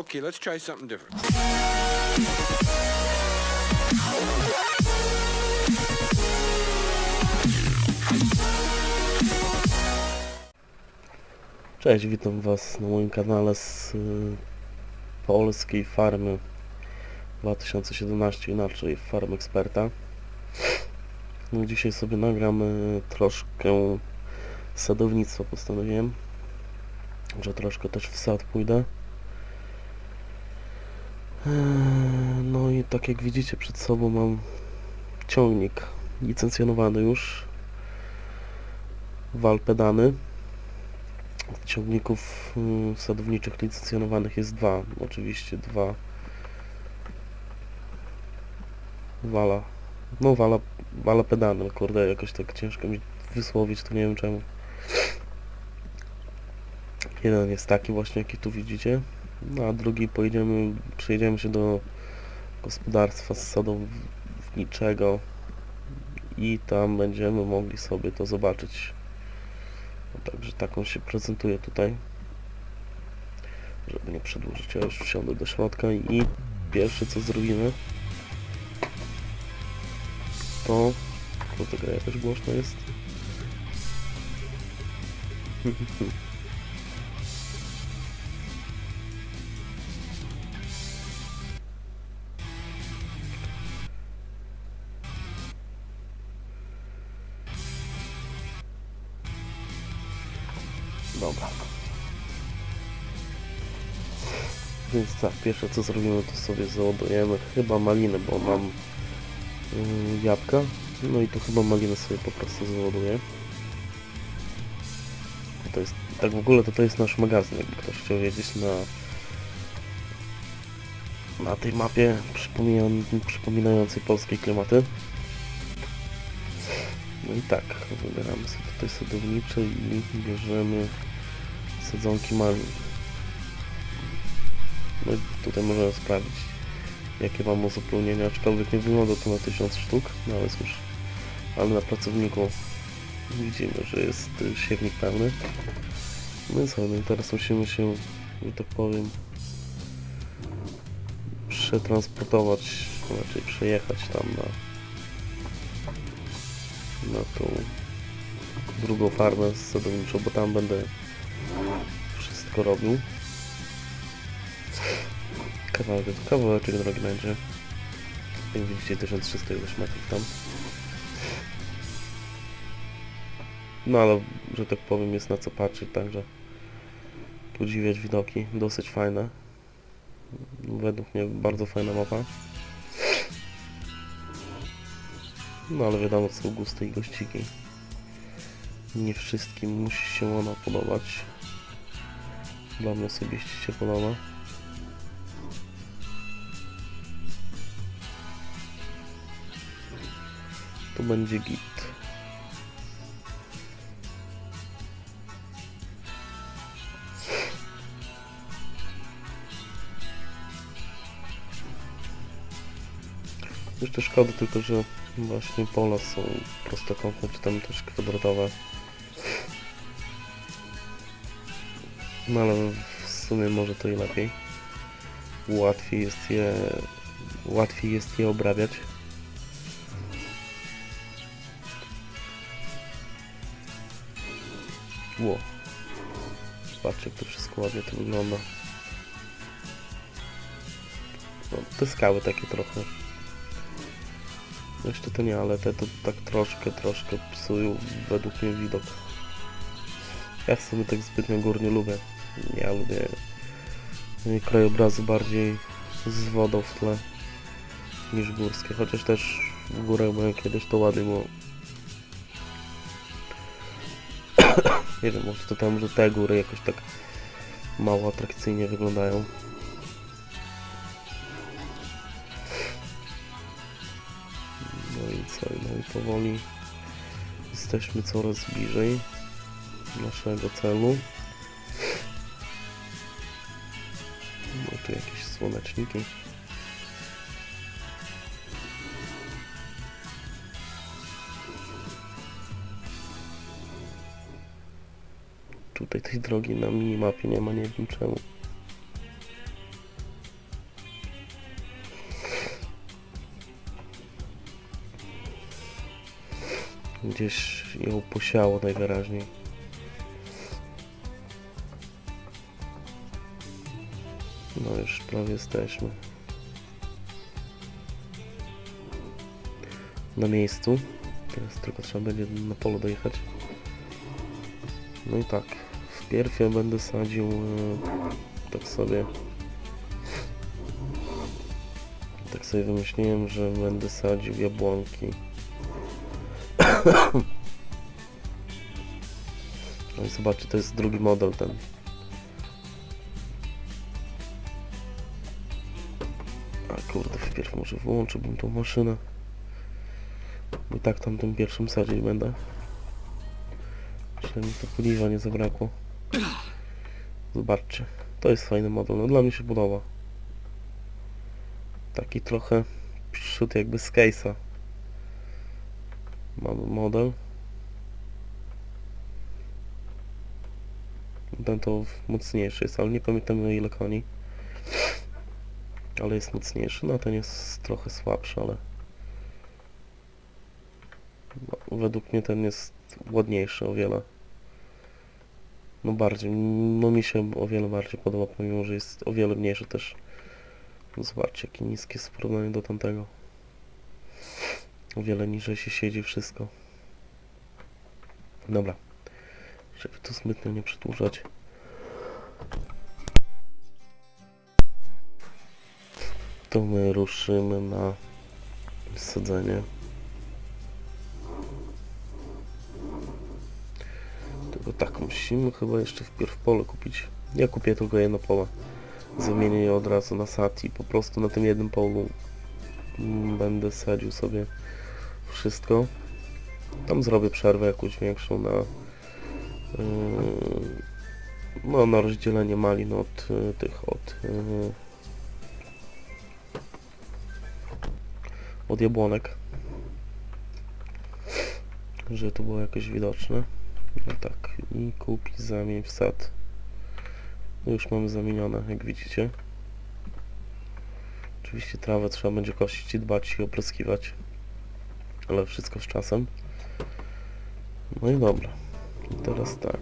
Okay, let's try something different. Cześć, witam Was na moim kanale z y, polskiej farmy 2017, inaczej Farm Eksperta. No, dzisiaj sobie nagramy troszkę sadownictwa, postanowiłem, że troszkę też w sad pójdę. Eee, No i tak jak widzicie przed sobą mam ciągnik licencjonowany już, wal pedany ciągników mm, sadowniczych licencjonowanych jest dwa. Oczywiście dwa wala. No wala, wala pedany, kurde, jakoś tak ciężko mi wysłowić, to nie wiem czemu. Jeden jest taki właśnie, jaki tu widzicie, no a drugi pojedziemy, przejedziemy się do gospodarstwa sadowniczego i tam będziemy mogli sobie to zobaczyć. No, Także taką się prezentuje tutaj. Żeby nie przedłużyć, ja już wsiądę do środka i pierwsze co zrobimy to... To ta gra jakaś głośno jest. Dobra. Więc tak, pierwsze co zrobimy to sobie załadujemy chyba maliny, bo mam yy, jabłka. No i tu chyba maliny sobie po prostu załaduję. To jest, tak w ogóle to to jest nasz magazyn, jakby ktoś chciał wiedzieć na na tej mapie przypominającej polskie klimaty. No i tak, wybieramy sobie tutaj sadownicze i bierzemy sadzonki malin. No tutaj możemy sprawdzić jakie mam uzupełnienia, aczkolwiek nie wygląda to na 1000 sztuk, no ale cóż, ale na pracowniku widzimy, że jest siewnik pełny. No i co, no i teraz musimy się, że tak powiem, przetransportować, raczej przejechać tam na na tą drugą farmę sadowniczą, bo tam będę wszystko robił. Kawałek, kawałeczek drogi będzie. Jak widzicie 1300 ileś metrów tam. No ale, że tak powiem, jest na co patrzeć, także podziwiać widoki, dosyć fajne. Według mnie bardzo fajna mapa. No ale wiadomo, są gusty i gościki. Nie wszystkim musi się ona podobać. Dla mnie osobiście się podoba. To będzie git. Jeszcze szkoda tylko, że właśnie pola są prostokątne, czy tam też kwadratowe. No ale w sumie może to i lepiej. Łatwiej jest je, łatwiej jest je obrabiać. Ło. Zobaczcie, jak to wszystko ładnie to wygląda. No, te skały takie trochę. Jeszcze to nie, ale te to tak troszkę, troszkę psują według mnie widok. Ja w sumie tak zbytnio gór nie lubię. Ja lubię krajobrazy bardziej z wodą w tle niż górskie, chociaż też w górach byłem kiedyś, to ładnie było. nie wiem, może to tam, że te góry jakoś tak mało atrakcyjnie wyglądają. No i co, no i powoli jesteśmy coraz bliżej naszego celu. tu jakieś słoneczniki. Tutaj tej drogi na minimapie nie ma, nie wiem czemu. Gdzieś ją posiało najwyraźniej. Już prawie jesteśmy. Na miejscu. Teraz tylko trzeba będzie na polu dojechać. No i tak. Wpierw ja będę sadził e, tak sobie. Tak sobie wymyśliłem, że będę sadził jabłonki. No i zobaczcie, to jest drugi model ten. Może wyłączyłbym tą maszynę. Bo tak tam tym pierwszym sadzić będę. Mi to paliwa nie zabrakło. Zobaczcie, to jest fajny model, no dla mnie się podoba. Taki trochę przód jakby z case'a. Mamy model. Ten to mocniejszy jest, ale nie pamiętam ile koni. Ale jest mocniejszy, no ten jest trochę słabszy, ale no, według mnie ten jest ładniejszy o wiele. No bardziej, no mi się o wiele bardziej podoba, pomimo że jest o wiele mniejszy też. No Zobaczcie, jakie niskie jest w porównaniu do tamtego. O wiele niżej się siedzi wszystko. Dobra. Żeby tu zbytnio nie przedłużać. To my ruszymy na sadzenie. Tylko tak, musimy chyba jeszcze wpierw pole kupić. Ja kupię tylko jedno pole. Zamienię je od razu na sad i po prostu na tym jednym polu będę sadził sobie wszystko. Tam zrobię przerwę jakąś większą na yy, no, na rozdzielenie malin od y, tych, od y, od jabłonek. Że to było jakoś widoczne. No tak i kup i zamień sad no już mamy zamienione jak widzicie. Oczywiście trawę trzeba będzie kosić i dbać i opryskiwać. Ale wszystko z czasem. No i dobra. I teraz tak.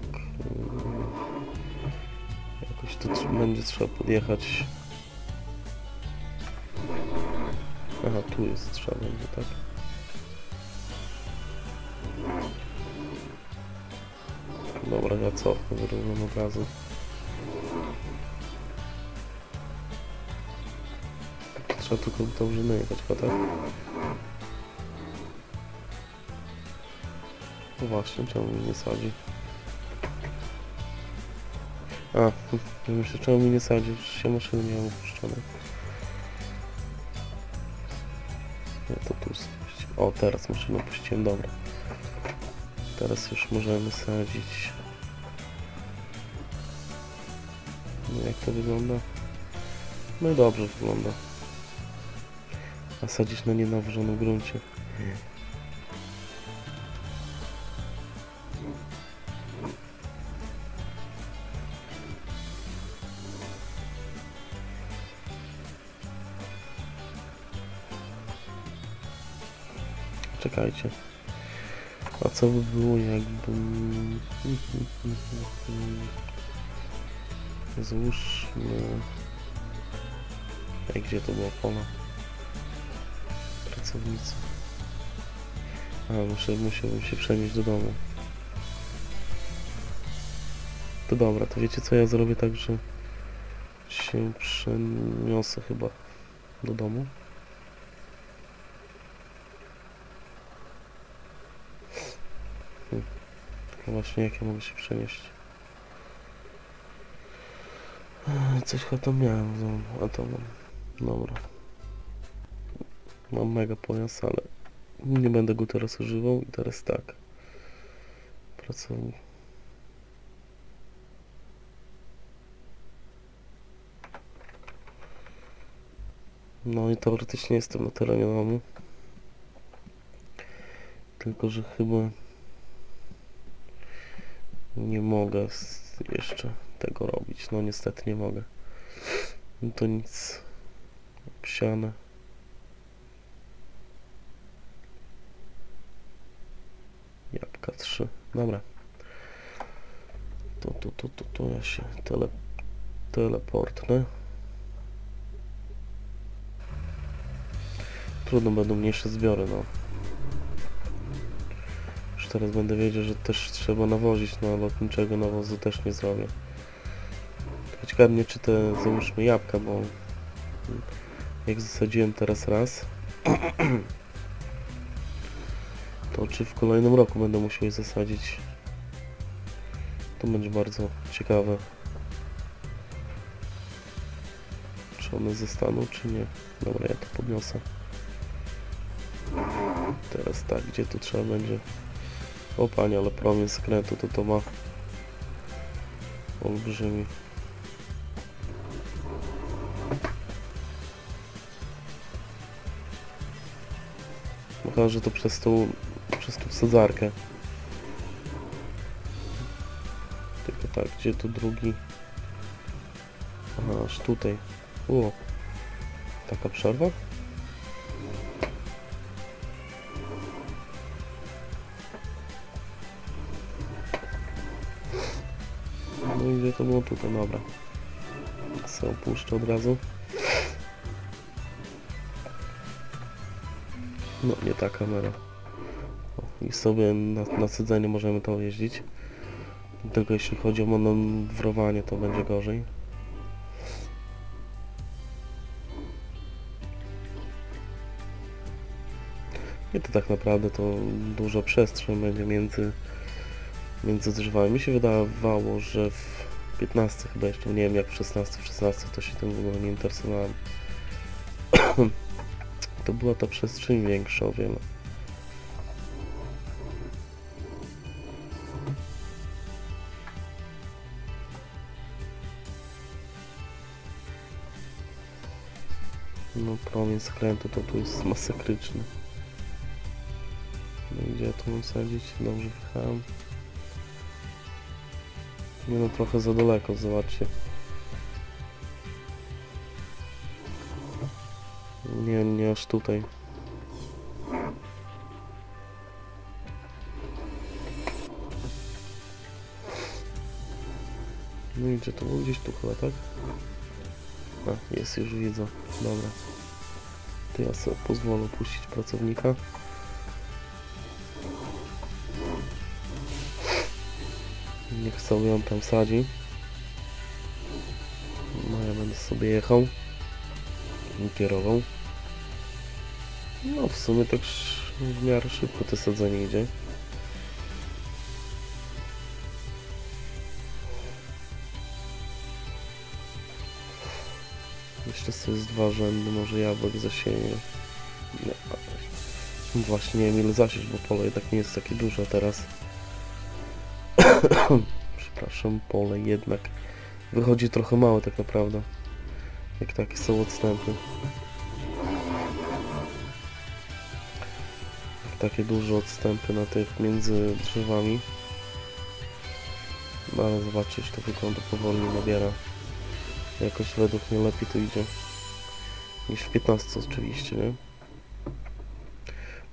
Jakoś tu będzie trzeba podjechać aha tu jest trzeba będzie tak Dobra, ja cofnę wyrównam od razu. Trzeba tylko dobrze najechać, tak? No właśnie, czemu mi nie sadzi? A, myślę, czemu mi nie sadzi? Przecież się maszyny miały opuszczone. O, teraz maszynę opuściłem, dobra. Teraz już możemy sadzić. No jak to wygląda? No i dobrze wygląda. A sadzić na nienawożonym gruncie. Czekajcie. A co by było jakbym... Złóżmy... Ej, gdzie to było pole? Pracownicy. A, muszę, musiałbym się przenieść do domu. To dobra, to wiecie co ja zrobię tak, że się przeniosę chyba do domu. Właśnie, jak ja mogę się przenieść? Coś chyba tam miałem w a to mam. Dobra. Mam mega pojazd, ale nie będę go teraz używał i teraz tak. Pracownik. No i teoretycznie jestem na terenie domu. Tylko, że chyba nie mogę jeszcze tego robić. No niestety nie mogę. No to nic. Psiane. K, 3. Dobra. To, to, to, to, to ja się tele, teleportnę. Trudno będą mniejsze zbiory, no. Teraz będę wiedział, że też trzeba nawozić, no lotniczego nawozu też nie zrobię. Ciekawe czy te, załóżmy jabłka, bo jak zasadziłem teraz raz, to czy w kolejnym roku będę musiał je zasadzić. To będzie bardzo ciekawe. Czy one zostaną, czy nie. Dobra, ja to podniosę. Teraz tak, gdzie tu trzeba będzie... O panie, ale promień skrętu to to ma... Olbrzymi. Chyba, że to przez tą... przez tą sadzarkę. Tylko tak, gdzie tu drugi? Aha, aż tutaj. O, taka przerwa? To było tutaj, dobra. Se opuszczę od razu. No, nie ta kamera. O, I sobie na, na możemy to jeździć. Tylko jeśli chodzi o manewrowanie, to będzie gorzej. Nie to tak naprawdę to dużo przestrzeń będzie między, między drzewami. Mi się wydawało, że w 15 chyba jeszcze, nie wiem jak w 16, w 16 to się tym w ogóle nie interesowałem. to była ta przestrzeń większa o wiele. No promień skrętu to tu jest masakryczny. No gdzie ja tu mam sadzić? Dobrze wjechałem. Nie no, trochę za daleko, zobaczcie. Nie, nie aż tutaj. No i gdzie to było? Gdzieś tu chyba, tak? A, jest, już widzę. Dobra. To ja sobie pozwolę puścić pracownika. Niech sobie on tam sadzi. No ja będę sobie jechał. i Kierował. No w sumie tak w miarę szybko to sadzenie idzie. Jeszcze sobie z dwa rzędy, może jabłek zasieję. A- właśnie nie wiem ile zasieć, bo pole jednak nie jest takie duże teraz. Przepraszam, pole jednak wychodzi trochę małe tak naprawdę. Jak takie są odstępy. Takie duże odstępy na tych między drzewami. No ale zobaczcie, że to wygląda powoli nabiera. Jakoś według mnie lepiej to idzie. Niż w 15 oczywiście, nie?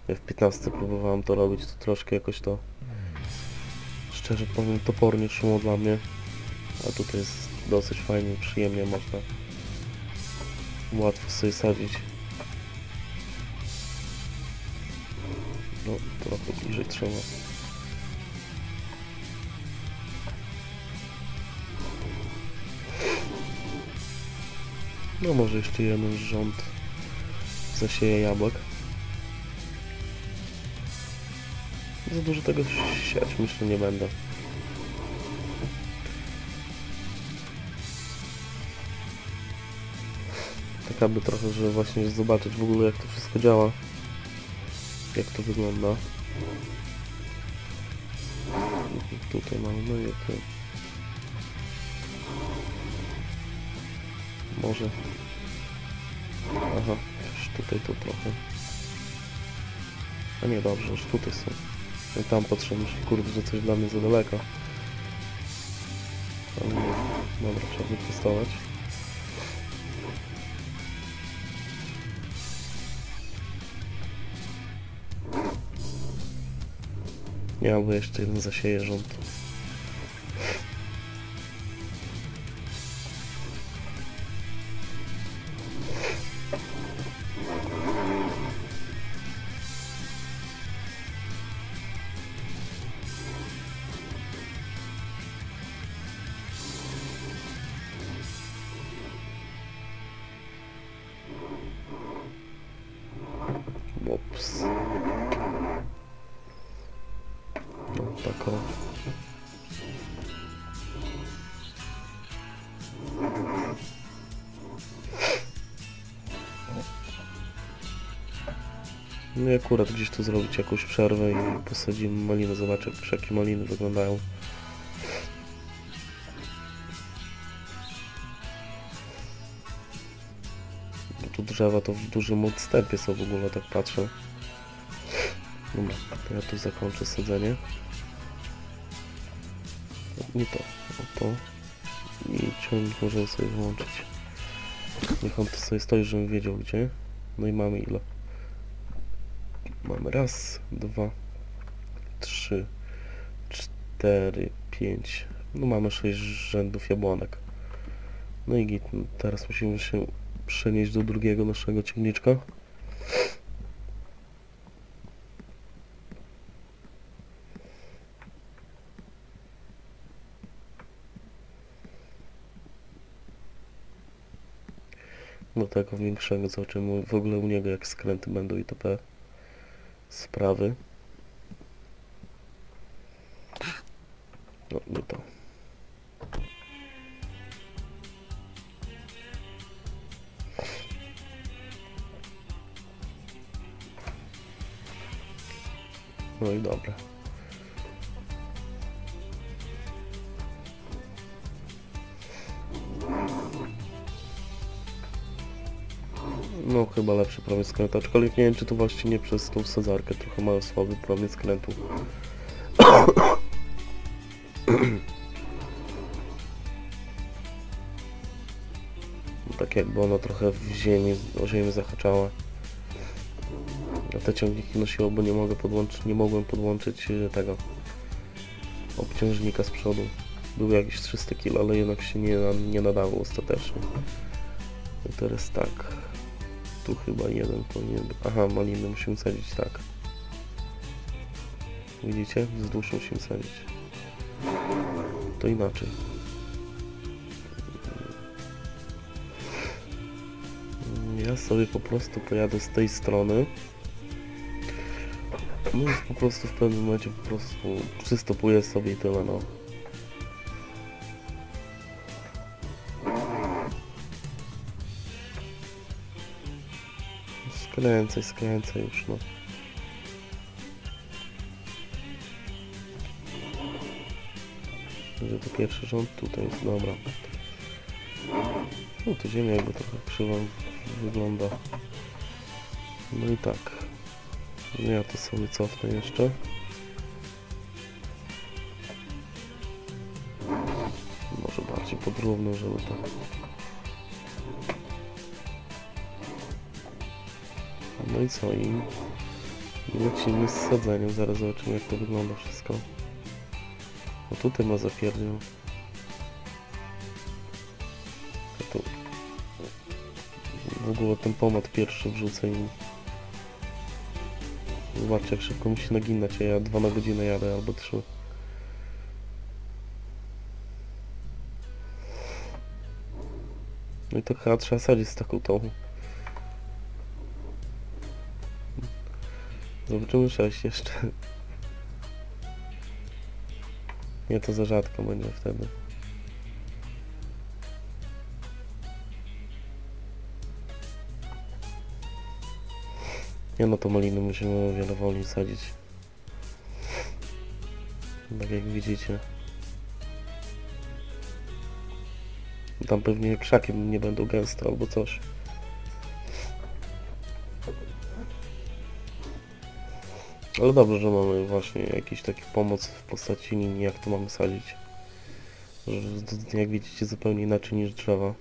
Ja w 15 próbowałem to robić, to troszkę jakoś to szczerze powiem topornie szło dla mnie. A tutaj jest dosyć fajnie, przyjemnie można łatwo sobie sadzić. No, trochę bliżej trzeba. No może jeszcze jeden rząd zasieje jabłek. Za dużo tego siać myślę nie będę. Tak aby trochę, żeby właśnie zobaczyć w ogóle jak to wszystko działa. Jak to wygląda. Tutaj mamy, no i tu. Może. Aha, już tutaj to trochę. A nie, dobrze, już tutaj są. No i tam patrzę, myślę, kurde, że coś dla mnie za daleko. Dobra, trzeba wyprostować. Nie, albo jeszcze jeden zasieje rząd. No i akurat gdzieś tu zrobić jakąś przerwę i posadzimy maliny, zobaczę jak maliny wyglądają. Bo tu drzewa to w dużym odstępie są w ogóle, tak patrzę. Dobra, to ja tu zakończę sadzenie. Nie to, o to. I ciągnik możemy sobie wyłączyć. Niech on tu sobie stoi, żebym wiedział gdzie. No i mamy ile? Mamy raz, dwa, trzy, cztery, pięć. No mamy sześć rzędów jabłonek. No i git, no teraz musimy się przenieść do drugiego naszego ciągniczka. Do tego większego zobaczymy w ogóle u niego jak skręty będą itp. Sprawy. No, nie to. No i dobra. Chyba lepszy promień skrętu, aczkolwiek nie wiem czy to właśnie nie przez tą sadzarkę, trochę mało słaby promień skrętu. tak jakby ono trochę w ziemi, o ziemię zahaczała. Ja te ciągniki nosiło, bo nie mogę podłączyć, nie mogłem podłączyć e, tego obciążnika z przodu. Był jakieś 300 kg, ale jednak się nie, nie nadawał ostatecznie. I teraz tak. Tu chyba jeden powinien. Aha, maliny musimy sadzić tak. Widzicie? Wzdłuż musimy sadzić. To inaczej. Ja sobie po prostu pojadę z tej strony. No po prostu w pewnym momencie po prostu przystopuję sobie i tyle no. Skręcaj, skręcaj już no. Gdzie to pierwszy rząd? Tutaj jest, dobra. No to ziemia jakby trochę krzywo wygląda. No i tak. Ja to sobie cofnę jeszcze. Może bardziej podrówno, żeby tak. I co? I i lecimy z sadzeniem. Zaraz zobaczymy jak to wygląda wszystko. No tutaj ma zapierdział. Ja tu w ogóle ten pomad pierwszy wrzucę i zobaczcie jak szybko musi naginać, a ja dwa na godzinę jadę albo trzy. No i to chyba trzeba sadzić z taką tą. Zobaczymy 6 jeszcze. Nie, to za rzadko będzie wtedy. Nie no to maliny musimy o wiele sadzić. Tak jak widzicie. Tam pewnie krzakiem nie będą gęste albo coś. Ale dobrze, że mamy właśnie jakiś taki pomoc w postaci linii, jak to mamy sadzić. Że, jak widzicie, zupełnie inaczej niż drzewa.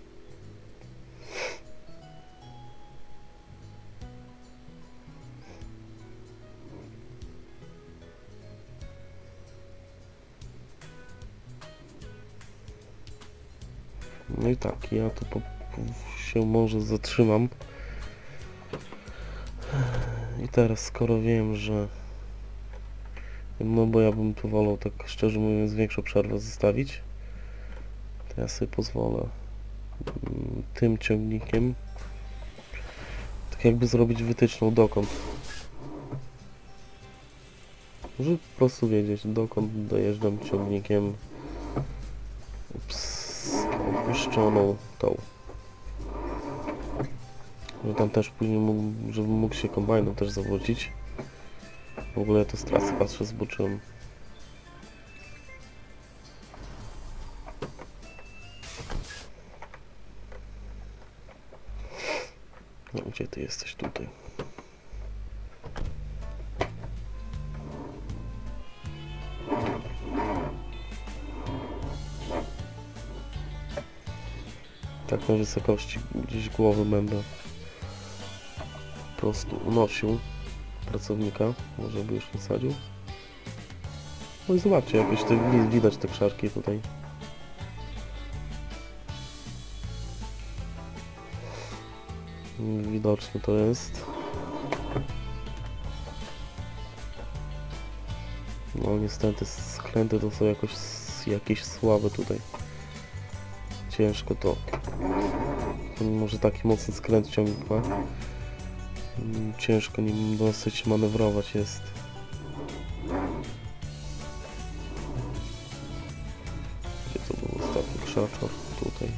No i tak, ja tu po, po, się może zatrzymam. I teraz skoro wiem, że no bo ja bym tu wolał tak szczerze mówiąc większą przerwę zostawić, to ja sobie pozwolę mm, tym ciągnikiem tak jakby zrobić wytyczną dokąd. Żeby po prostu wiedzieć dokąd dojeżdżam ciągnikiem z opuszczoną tą. Że tam też później mógł, żebym mógł się kombajnem też zawrócić. W ogóle to z trasy patrzę, zboczyłem. No gdzie ty jesteś tutaj? Tak na wysokości gdzieś głowy będę po prostu unosił pracownika, może by już nie sadził. No i zobaczcie, jakieś te, wi- widać te krzarki tutaj. Widocznie to jest. No niestety skręty to są jakoś jakieś słabe tutaj. Ciężko to. Mimo, że taki mocny skręt. Mm, Ciężko nim dosyć manewrować jest. Gdzie to był ostatni krzaczor? Tutaj.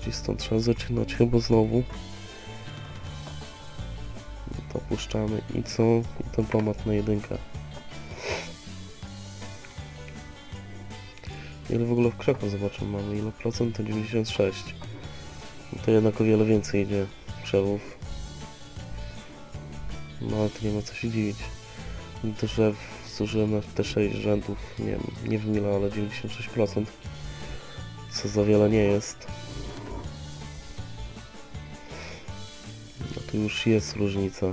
Gdzieś stąd trzeba zaczynać chyba znowu. To puszczamy i co? I tempomat na jedynkę. Ile w ogóle w krzaku zobaczę mamy? Ile procent? To 96. No To jednak o wiele więcej idzie No ale to nie ma co się dziwić. To, że w- zużyłem na te 6 rzędów, nie nie wiem ile, ale 96%. Co za wiele nie jest. No to już jest różnica.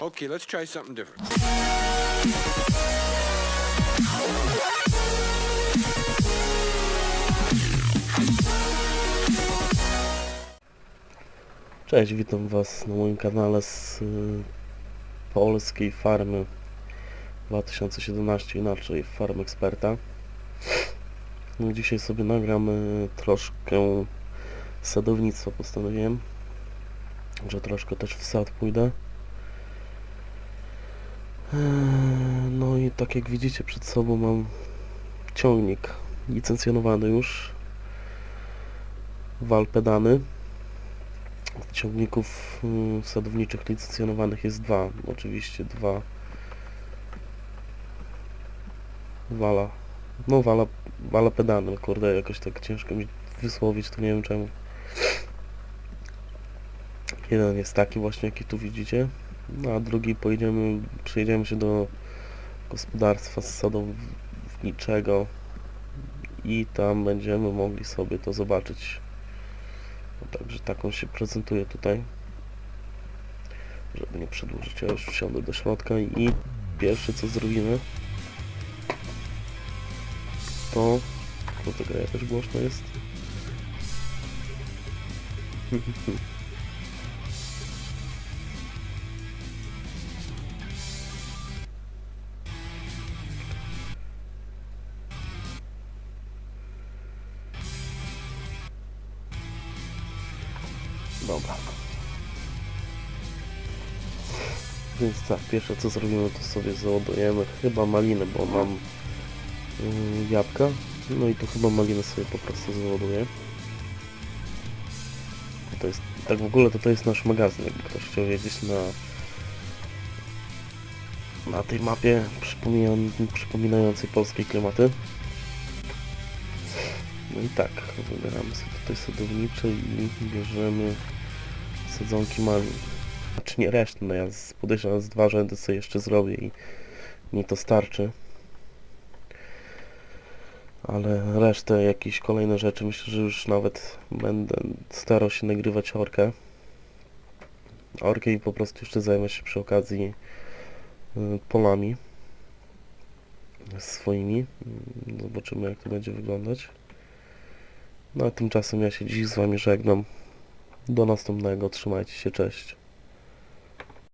Okay, let's try something different. Cześć, witam Was na moim kanale z y, polskiej farmy 2017, inaczej Farm Eksperta. No, dzisiaj sobie nagramy troszkę sadownictwa, postanowiłem, że troszkę też w sad pójdę. Eee, No i tak jak widzicie przed sobą mam ciągnik licencjonowany już, wal pedany ciągników mm, sadowniczych licencjonowanych jest dwa, oczywiście dwa. Wala, no wala, wala pedany, kurde, jakoś tak ciężko mi wysłowić, to nie wiem czemu. Jeden jest taki właśnie, jaki tu widzicie, no a drugi pojedziemy, przejedziemy się do gospodarstwa sadowniczego i tam będziemy mogli sobie to zobaczyć. No, Także taką się prezentuje tutaj. Żeby nie przedłużyć, ja już wsiądę do środka i pierwsze co zrobimy to... To tego jakaś głośno jest. pierwsze co zrobimy to sobie załadujemy chyba maliny, bo mam yy, jabłka. No i tu chyba maliny sobie po prostu załaduję. To jest, tak w ogóle to to jest nasz magazyn, jakby ktoś chciał wiedzieć na na tej mapie przypominającej polskie klimaty. No i tak, wybieramy sobie tutaj sadownicze i bierzemy sadzonki malin. Znaczy nie resztę, no ja podejrzewam z dwa rzędy sobie jeszcze zrobię i mi to starczy. Ale resztę, jakieś kolejne rzeczy, myślę, że już nawet będę starał się nagrywać orkę. orkę i po prostu jeszcze zajmę się przy okazji y, polami swoimi. Zobaczymy jak to będzie wyglądać. No a tymczasem ja się dziś z Wami żegnam. Do następnego. Trzymajcie się. Cześć.